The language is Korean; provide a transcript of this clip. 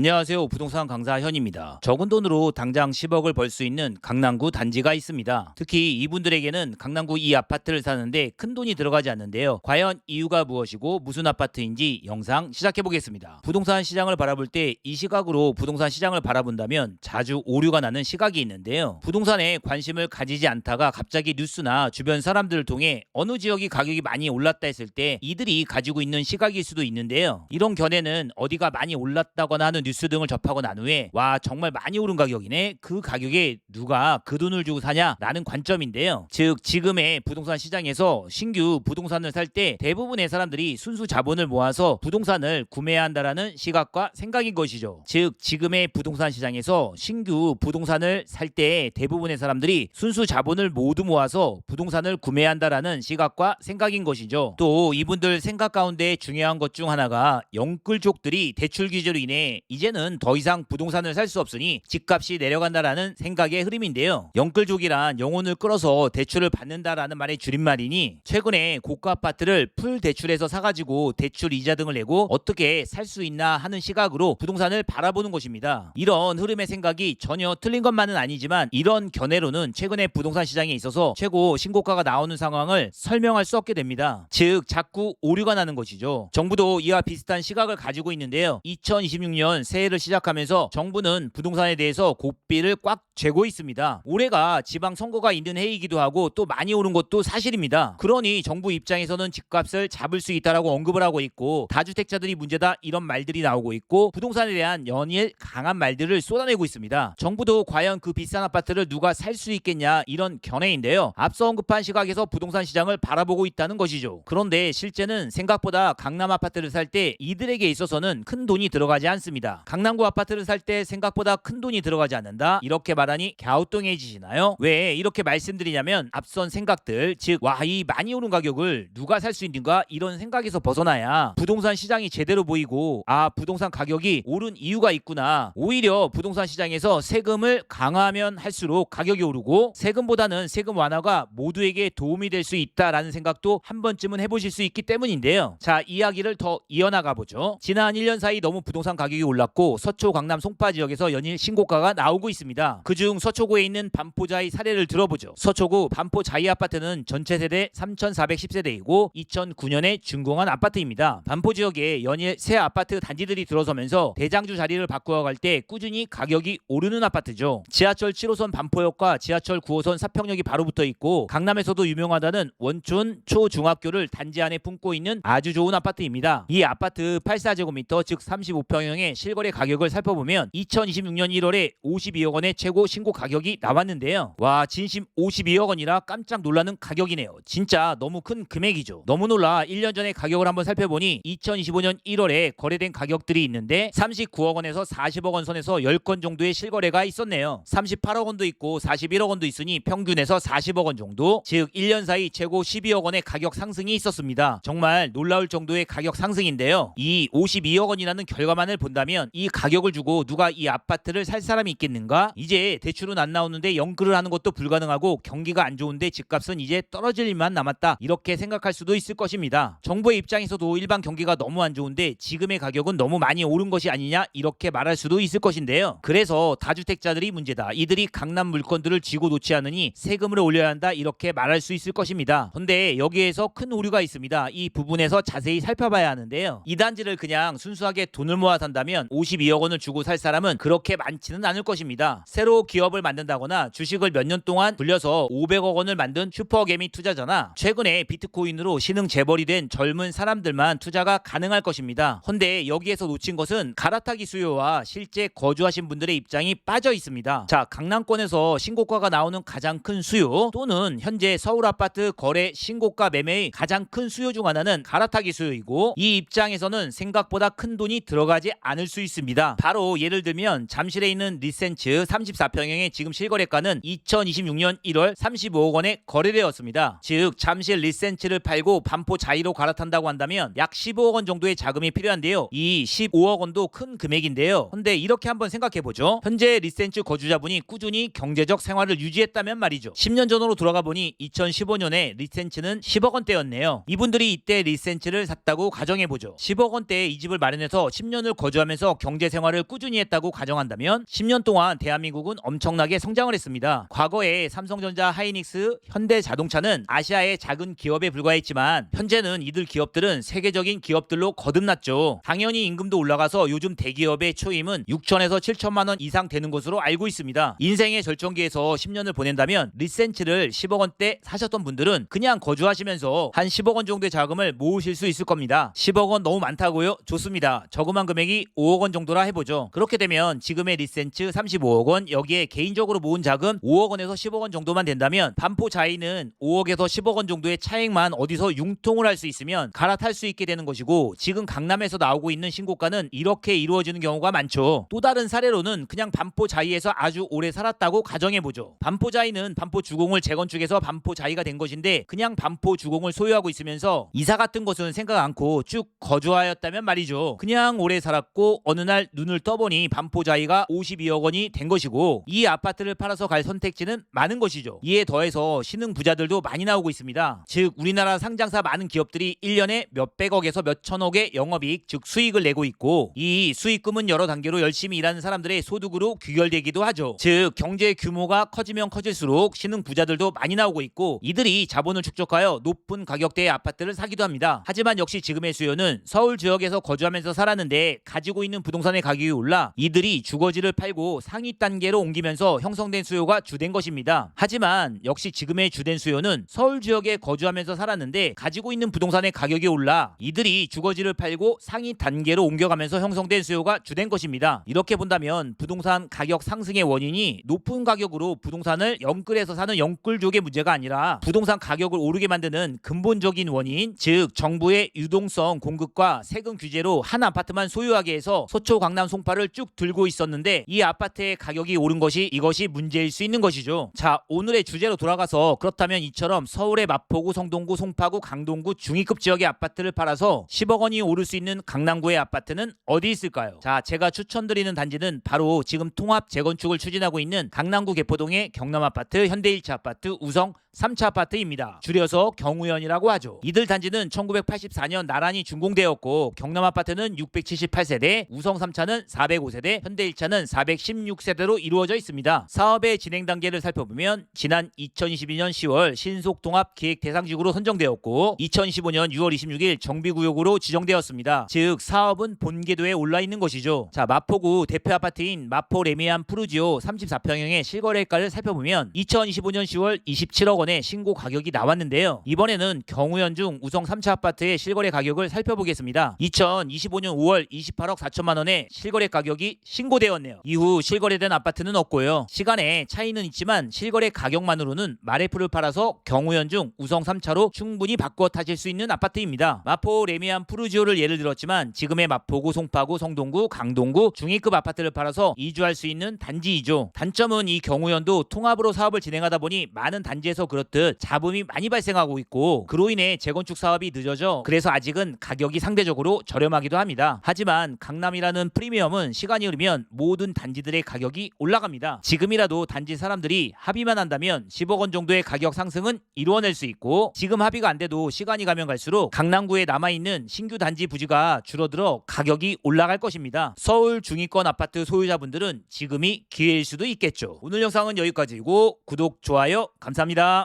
안녕하세요. 부동산 강사 현입니다. 적은 돈으로 당장 10억을 벌 수 있는 강남구 단지가 있습니다. 특히 이분들에게는 강남구 이 아파트를 사는데 큰 돈이 들어가지 않는데요. 과연 이유가 무엇이고 무슨 아파트인지 영상 시작해 보겠습니다. 부동산 시장을 바라볼 때 이 시각으로 부동산 시장을 바라본다면 자주 오류가 나는 시각이 있는데요. 부동산에 관심을 가지지 않다가 갑자기 뉴스나 주변 사람들을 통해 어느 지역이 가격이 많이 올랐다 했을 때 이들이 가지고 있는 시각일 수도 있는데요. 이런 견해는 어디가 많이 올랐다거나 하는 뉴스 등을 접하고 난 후에 와 정말 많이 오른 가격이네 그 가격에 누가 그 돈을 주고 사냐라는 관점인데요. 즉 지금의 부동산 시장에서 신규 부동산을 살 때 대부분의 사람들이 순수 자본을 모아서 부동산을 구매해야 한다라는 시각과 생각인 것이죠. 즉 지금의 부동산 시장에서 신규 부동산을 살 때 대부분의 사람들이 순수 자본을 모두 모아서 부동산을 구매해야 한다라는 시각과 생각인 것이죠. 또 이분들 생각 가운데 중요한 것 중 하나가 영끌족들이 대출 규제로 인해 이제는 더 이상 부동산을 살 수 없으니 집값이 내려간다라는 생각의 흐름인데요. 영끌족이란 영혼을 끌어서 대출을 받는다라는 말의 줄임말이니 최근에 고가 아파트를 풀 대출해서 사가지고 대출 이자 등을 내고 어떻게 살 수 있나 하는 시각으로 부동산을 바라보는 것입니다. 이런 흐름의 생각이 전혀 틀린 것만은 아니지만 이런 견해로는 최근에 부동산 시장에 있어서 최고 신고가가 나오는 상황을 설명할 수 없게 됩니다. 즉 자꾸 오류가 나는 것이죠. 정부도 이와 비슷한 시각을 가지고 있는데요. 2026년 새해를 시작하면서 정부는 부동산에 대해서 고삐를 꽉 쥐고 있습니다. 올해가 지방 선거가 있는 해이기도 하고 또 많이 오른 것도 사실입니다. 그러니 정부 입장에서는 집값을 잡을 수 있다라고 언급을 하고 있고 다주택자들이 문제다 이런 말들이 나오고 있고 부동산에 대한 연일 강한 말들을 쏟아내고 있습니다. 정부도 과연 그 비싼 아파트를 누가 살 수 있겠냐 이런 견해인데요. 앞서 언급한 시각에서 부동산 시장을 바라보고 있다는 것이죠. 그런데 실제는 생각보다 강남 아파트를 살 때 이들에게 있어서는 큰 돈이 들어가지 않습니다. 강남구 아파트를 살 때 생각보다 큰 돈이 들어가지 않는다? 이렇게 말하니 갸우뚱해지시나요? 왜 이렇게 말씀드리냐면 앞선 생각들 즉 와 이 많이 오른 가격을 누가 살 수 있는가? 이런 생각에서 벗어나야 부동산 시장이 제대로 보이고 아 부동산 가격이 오른 이유가 있구나. 오히려 부동산 시장에서 세금을 강화하면 할수록 가격이 오르고 세금보다는 세금 완화가 모두에게 도움이 될 수 있다라는 생각도 한 번쯤은 해보실 수 있기 때문인데요. 자 이야기를 더 이어나가 보죠. 지난 1년 사이 너무 부동산 가격이 올 랐고 서초 강남 송파 지역에서 연일 신고가가 나오고 있습니다 그중 서초구에 있는 반포자이 사례를 들어보죠 서초구 반포 자이 아파트는 전체 세대 3,410세대이고 2009년에 준공한 아파트입니다. 반포 지역에 연일 새 아파트 단지들이 들어서면서 대장주 자리를 바꾸어갈 때 꾸준히 가격이 오르는 아파트죠. 지하철 7호선 반포역과 지하철 9호선 사평역이 바로 붙어 있고 강남에서도 유명하다는 원촌 초중학교를 단지 안에 품고 있는 아주 좋은 아파트입니다. 이 아파트 84제곱미터 즉 35평형의 실거래 가격을 살펴보면 2026년 1월에 52억 원의 최고 신고 가격이 나왔는데요. 와 진심 52억 원이라 깜짝 놀라는 가격이네요. 진짜 너무 큰 금액이죠. 너무 놀라 1년 전에 가격을 한번 살펴보니 2025년 1월에 거래된 가격들이 있는데 39억 원에서 40억 원 선에서 10건 정도의 실거래가 있었네요. 38억 원도 있고 41억 원도 있으니 평균에서 40억 원 정도 즉 1년 사이 최고 12억 원의 가격 상승이 있었습니다. 정말 놀라울 정도의 가격 상승인데요. 이 52억 원이라는 결과만을 본다면 이 가격을 주고 누가 이 아파트를 살 사람이 있겠는가? 이제 대출은 안 나오는데 연끌을 하는 것도 불가능하고 경기가 안 좋은데 집값은 이제 떨어질 일만 남았다. 이렇게 생각할 수도 있을 것입니다. 정부의 입장에서도 일반 경기가 너무 안 좋은데 지금의 가격은 너무 많이 오른 것이 아니냐 이렇게 말할 수도 있을 것인데요. 그래서 다주택자들이 문제다. 이들이 강남 물건들을 쥐고 놓지 않으니 세금을 올려야 한다 이렇게 말할 수 있을 것입니다. 근데 여기에서 큰 오류가 있습니다. 이 부분에서 자세히 살펴봐야 하는데요. 이 단지를 그냥 순수하게 돈을 모아 산다면 52억 원을 주고 살 사람은 그렇게 많지는 않을 것입니다. 새로 기업을 만든다거나 주식을 몇 년 동안 불려서 500억 원을 만든 슈퍼개미 투자자나 최근에 비트코인으로 신흥 재벌이 된 젊은 사람들만 투자가 가능할 것입니다. 헌데 여기에서 놓친 것은 갈아타기 수요와 실제 거주하신 분들의 입장이 빠져 있습니다. 자, 강남권에서 신고가가 나오는 가장 큰 수요 또는 현재 서울 아파트 거래 신고가 매매의 가장 큰 수요 중 하나는 갈아타기 수요이고 이 입장에서는 생각보다 큰 돈이 들어가지 않을 수 있습니다. 바로 예를 들면 잠실에 있는 리센츠 34평형의 지금 실거래가는 2026년 1월 35억 원에 거래되었습니다. 즉 잠실 리센츠를 팔고 반포 자이로 갈아탄다고 한다면 약 15억 원 정도의 자금이 필요한데요. 이 15억 원도 큰 금액인데요. 근데 이렇게 한번 생각해 보죠. 현재 리센츠 거주자분이 꾸준히 경제적 생활을 유지했다면 말이죠. 10년 전으로 돌아가 보니 2015년에 리센츠는 10억 원대였네요. 이분들이 이때 리센츠를 샀다고 가정해 보죠. 10억 원대의 이 집을 마련해서 10년을 거주하면서 강남에서 경제 생활을 꾸준히 했다고 가정한다면 10년 동안 대한민국은 엄청나게 성장을 했습니다. 과거에 삼성전자, 하이닉스, 현대자동차는 아시아의 작은 기업에 불과했지만 현재는 이들 기업들은 세계적인 기업들로 거듭났죠. 당연히 임금도 올라가서 요즘 대기업의 초임은 6천에서 7천만 원 이상 되는 것으로 알고 있습니다. 인생의 절정기에서 10년을 보낸다면 리센츠를 10억 원대 사셨던 분들은 그냥 거주하시면서 한 10억 원 정도의 자금을 모으실 수 있을 겁니다. 10억 원 너무 많다고요? 좋습니다. 저금한 금액이 5억 원 정도라 해보죠. 그렇게 되면 지금의 리센츠 35억 원 여기에 개인적으로 모은 자금 5억 원에서 10억 원 정도만 된다면 반포 자이는 5억에서 10억 원 정도의 차익만 어디서 융통을 할 수 있으면 갈아탈 수 있게 되는 것이고 지금 강남에서 나오고 있는 신고가는 이렇게 이루어지는 경우가 많죠. 또 다른 사례로는 그냥 반포 자이에서 아주 오래 살았다고 가정해보죠. 반포 자이는 반포 주공을 재건축해서 반포 자이가 된 것인데 그냥 반포 주공을 소유하고 있으면서 이사 같은 것은 생각 않고 쭉 거주하였다면 말이죠. 그냥 오래 살았고 어느 날 눈을 떠보니 반포 자이가 52억 원이 된 것이고 이 아파트를 팔아서 갈 선택지는 많은 것이죠. 이에 더해서 신흥 부자들도 많이 나오고 있습니다. 즉 우리나라 상장사 많은 기업들이 1년에 몇백억에서 몇천억의 영업이익 즉 수익을 내고 있고 이 수익금은 여러 단계로 열심히 일하는 사람들의 소득으로 귀결되기도 하죠. 즉 경제 규모가 커지면 커질수록 신흥 부자들도 많이 나오고 있고 이들이 자본을 축적하여 높은 가격대의 아파트를 사기도 합니다. 하지만 역시 지금의 수요는 서울 지역에서 거주하면서 살았는데 가지고 있는 부동산의 가격이 올라 이들이 주거지를 팔고 상위 단계로 옮기면서 형성된 수요가 주된 것입니다. 하지만 역시 지금의 주된 수요는 서울 지역에 거주하면서 살았는데 가지고 있는 부동산의 가격이 올라 이들이 주거지를 팔고 상위 단계로 옮겨가면서 형성된 수요가 주된 것입니다. 이렇게 본다면 부동산 가격 상승의 원인이 높은 가격으로 부동산을 영끌해서 사는 영끌족의 문제가 아니라 부동산 가격을 오르게 만드는 근본적인 원인, 즉 정부의 유동성 공급과 세금 규제로 한 아파트만 소유하게 해서 서초 강남 송파를 쭉 들고 있었는데 이 아파트의 가격이 오른 것이 이것이 문제일 수 있는 것이죠. 자, 오늘의 주제로 돌아가서 그렇다면 이처럼 서울의 마포구, 성동구, 송파구, 강동구 중위급 지역의 아파트를 팔아서 10억 원이 오를 수 있는 강남구의 아파트는 어디 있을까요? 자, 제가 추천드리는 단지는 바로 지금 통합 재건축을 추진하고 있는 강남구 개포동의 경남 아파트, 현대 1차 아파트, 우성 3차 아파트입니다. 줄여서 경우연이라고 하죠. 이들 단지는 1984년 나란히 준공되었고 경남 아파트는 678세대, 우성 3차는 405세대, 현대 1차는 416세대로 이루어져 있습니다. 사업의 진행 단계를 살펴보면 지난 2022년 10월 신속 통합 기획 대상지구로 선정되었고 2015년 6월 26일 정비구역으로 지정되었습니다. 즉 사업은 본궤도에 올라 있는 것이죠. 자 마포구 대표 아파트인 마포 레미안 푸르지오 34평형의 실거래가를 살펴보면 2025년 10월 27억 원의 신고 가격이 나왔는데요. 이번에는 경우연 중 우성 3차 아파트의 실거래 가격을 살펴보겠습니다. 2025년 5월 28억 4천 만 원의 실거래 가격이 신고되었네요. 이후 실거래된 아파트는 없고요. 시간에 차이는 있지만 실거래 가격만으로는 마레프를 팔아서 경우연 중 우성 3차로 충분히 바꿔 타실 수 있는 아파트입니다. 마포 레미안 푸르지오를 예를 들었지만 지금의 마포구, 송파구, 성동구, 강동구 중위급 아파트를 팔아서 이주할 수 있는 단지이죠. 단점은 이 경우연도 통합으로 사업을 진행하다 보니 많은 단지에서 그렇듯 잡음이 많이 발생하고 있고 그로 인해 재건축 사업이 늦어져 그래서 아직은 가격이 상대적으로 저렴하기도 합니다. 하지만 강남이라는 프리미엄은 시간이 흐르면 모든 단지들의 가격이 올라갑니다. 지금이라도 단지 사람들이 합의만 한다면 10억 원 정도의 가격 상승은 이루어낼 수 있고 지금 합의가 안 돼도 시간이 가면 갈수록 강남구에 남아 있는 신규 단지 부지가 줄어들어 가격이 올라갈 것입니다. 서울 중위권 아파트 소유자분들은 지금이 기회일 수도 있겠죠. 오늘 영상은 여기까지고 구독 좋아요 감사합니다.